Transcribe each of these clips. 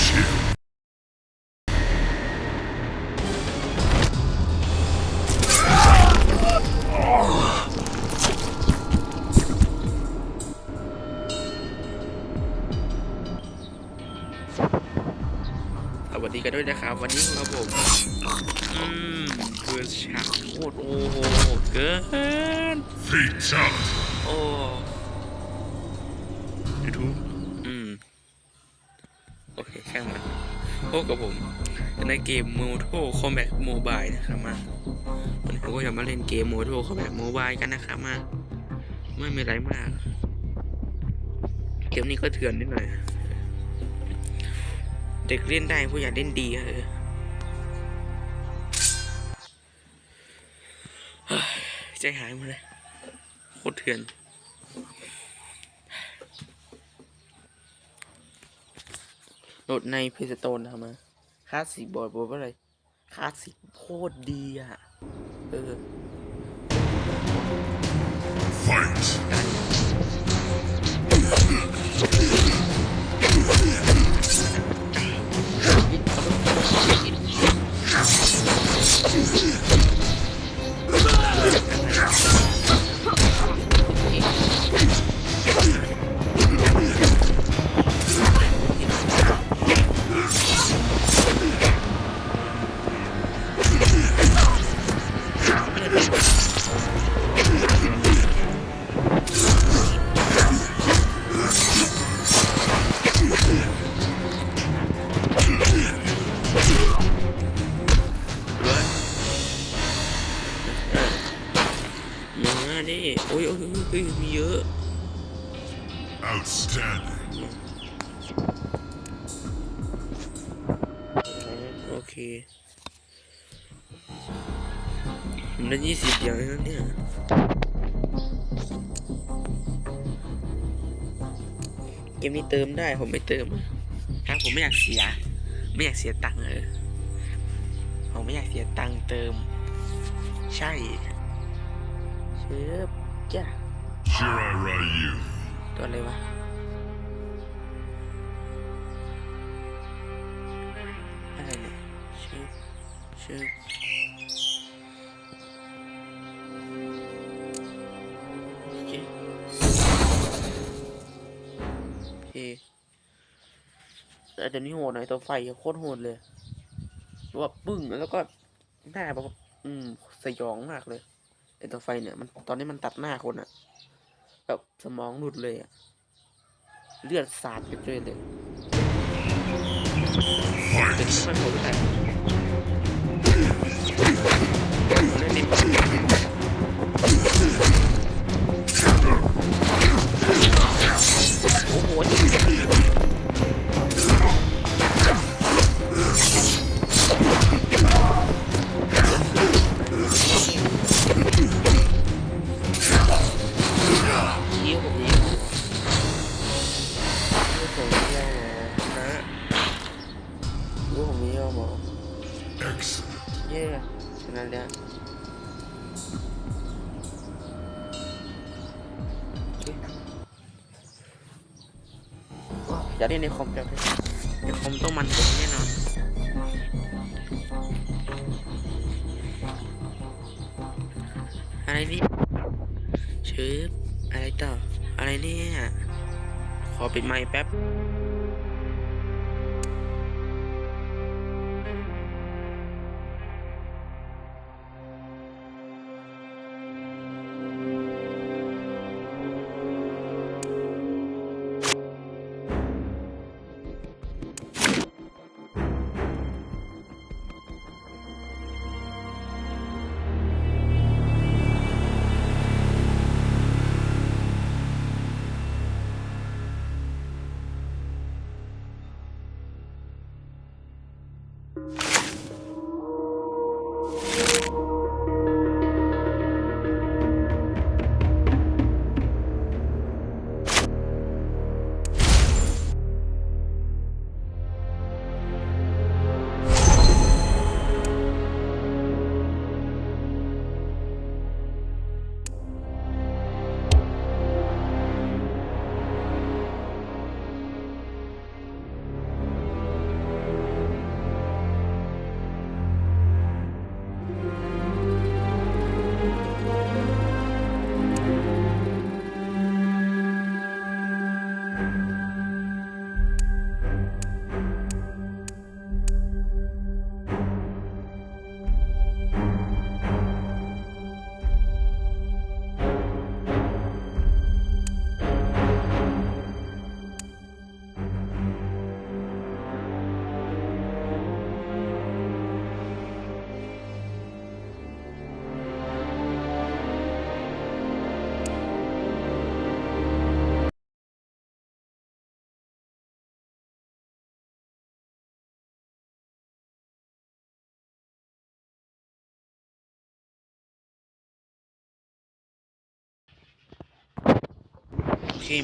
สวัสดีกันด้วยนะครับ วันนี้ครับผมอืมคือฉากโคตรโอ้โหเกิน Fatality. โอ้ดู พบกับผมในเกม Mortal Kombat Mobile นะครับมาวันนี้ผมก็จะมาเล่นเกม Mortal Kombat Mobile กันนะครับมาไม่มีอะไรมาก เกมนี้ก็เถื่อนนิดหน่อย เด็กเล่นได้ผู้ใหญ่เล่นดีเออใจหายหมดเลยโคตรเถื่อน โหลดในเพจโตนทำมาคลาสสิกบอร์ดบอกว่าอะไรคลาสสิกโคตรดีอะ เออ โอ้ยโอ้ยโอ้ยมีเยอะ Outstanding. โอเคผมได้ยี่สิบอย่างแล้วเนี่ยเกมนี้เติมได้ผมไม่เติมอะถ้าผมไม่อยากเสีย ไม่อยากเสียตังค์เออผมไม่อยากเสียตังค์เติม ใช่ เชิบจ้ะ Shirai Ryu. ตัวอะไรวะอะไรเนี่ยชื่อชื่อโอเอแต่เดี๋ยวนี้โหดหน่อยตัวไฟโคตรโหดเลยว่าปึ้งแล้วก็หน้าแบบอืมสยองมากเลย ไอตัวไฟเนี่ยมันตอนนี้มันตัดหน้าคนอะแบบสมองหลุดเลยอะเลือดสาดไปเลยเลยเป็นม่ค่อยโหดแต่เล่นดิ เย่ชนะแล้วอยากเล่นในคอมจังเลยในคอมต้องมันกว่านี้แน่นอนอะไรนี่ชืบอะไรต่อ อะไรเนี่ย ขอปิดไมค์แป๊บ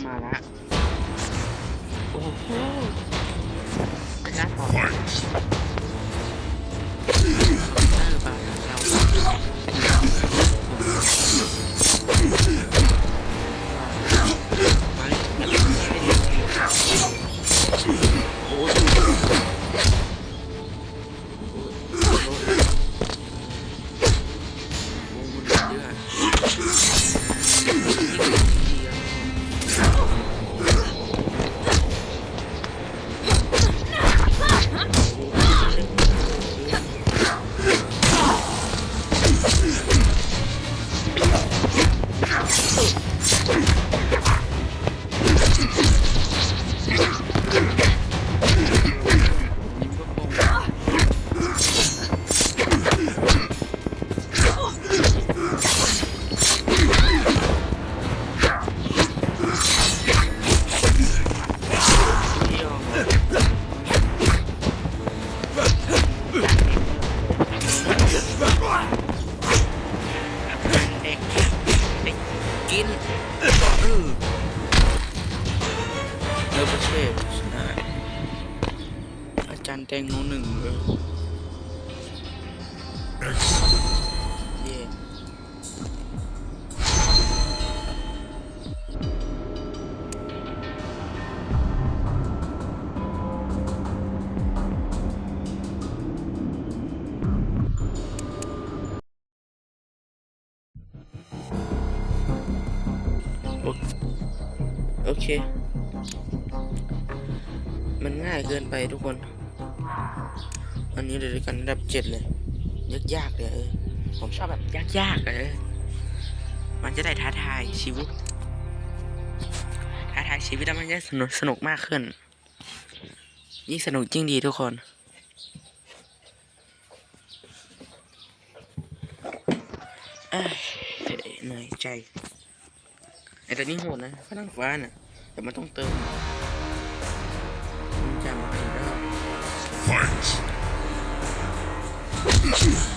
มาละโอ้โหระยะต่อ Fight. เตอร์บาร์เรามา กินเออเลิฟเชฟชนะอาจารย์แตงโมหนึ่งเลย เค มันง่ายเกินไปทุกคนวันนี้เลยวกันระดับเจ็ดเลยยากๆเลยเออผมชอบแบบยากๆอะเออมันจะได้ท้าทายชีวิต ท้าทายชีวิตแล้วมันจะสนุกสนุกมากขึ้น ยิ่งสนุกยิ่งดีทุกคนเอ้ยเหนื่อยใจไอ้ตัวนี้โหดนะพลังฟ้าน่ะ แต่มันต้องเติมมันจะมาถึงแล้ว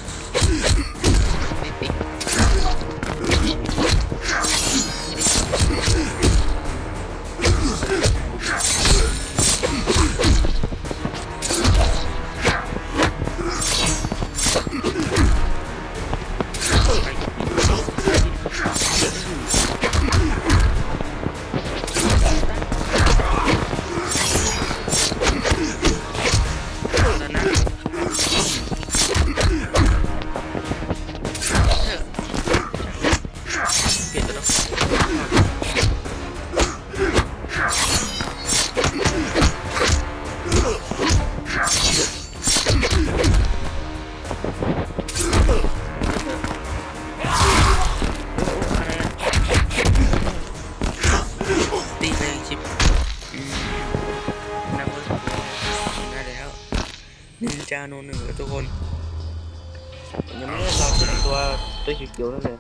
ตัวเขียวๆนั่นเลย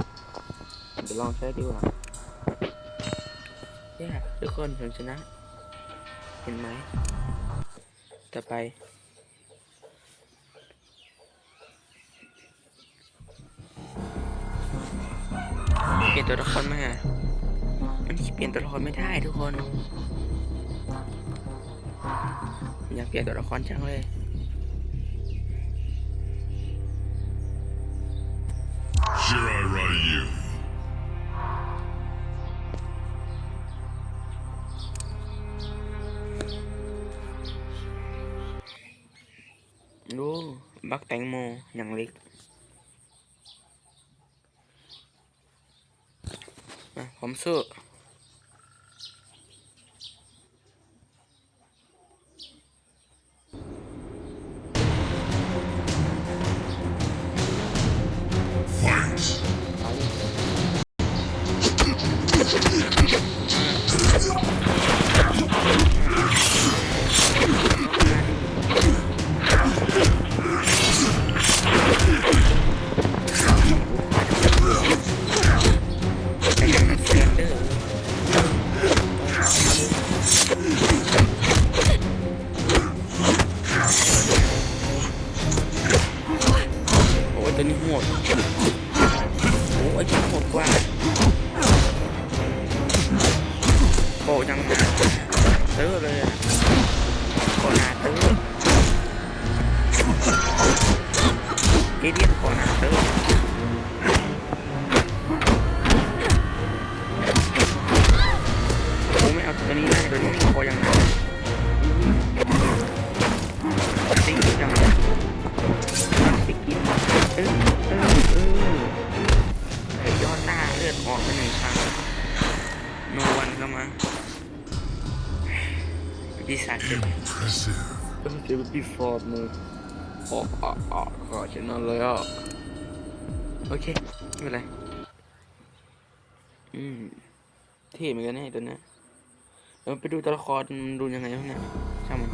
เดี๋ยวลองใช้ดีกว่าเนี่ยทุกคนผมชนะ เห็นไหม ต่อไป เปลี่ยนตัวละครไหมอะมันเปลี่ยนตัวละครไม่ได้ทุกคน อยากเปลี่ยนตัวละครจังเลย บักแตงโมอย่างเล็กผมสู้ เจ็บปีศาจมือออกออกออกขอฉันนอนเลยอะโอเค ไม่เป็นไร อืมเท่เหมือนกันนะตัวเนี้ยเราไปดูตัวละครมันดูยังไงบ้างเนี่ยช่างมัน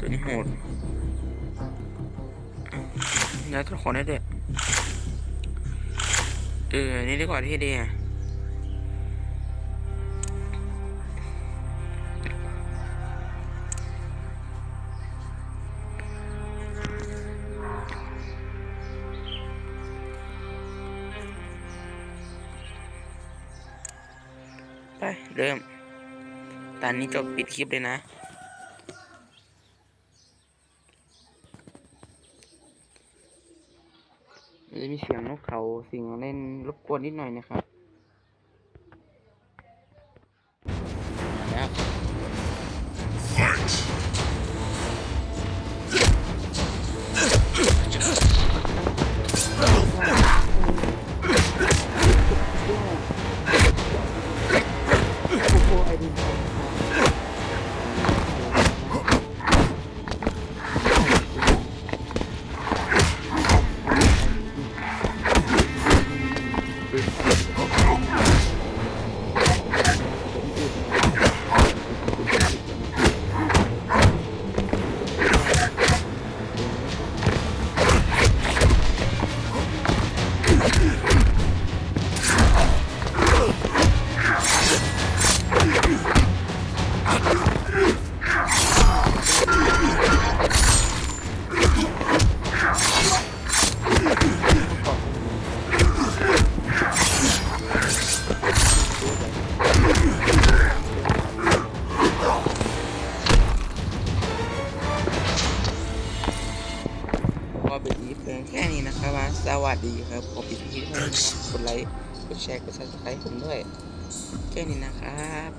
ตัวนี้โหดย้ายตัวละครได้ด้วยเออ นี่ดีกว่าที่ดีอะ เริ่ม ตอนนี้จบปิดคลิปเลยนะ จะมีเสียงนกเขาเสียงเล่นรบกวนนิดหน่อยนะครับ แชร์กดซับสไครต์ผมด้วยแค่นี้นะครับ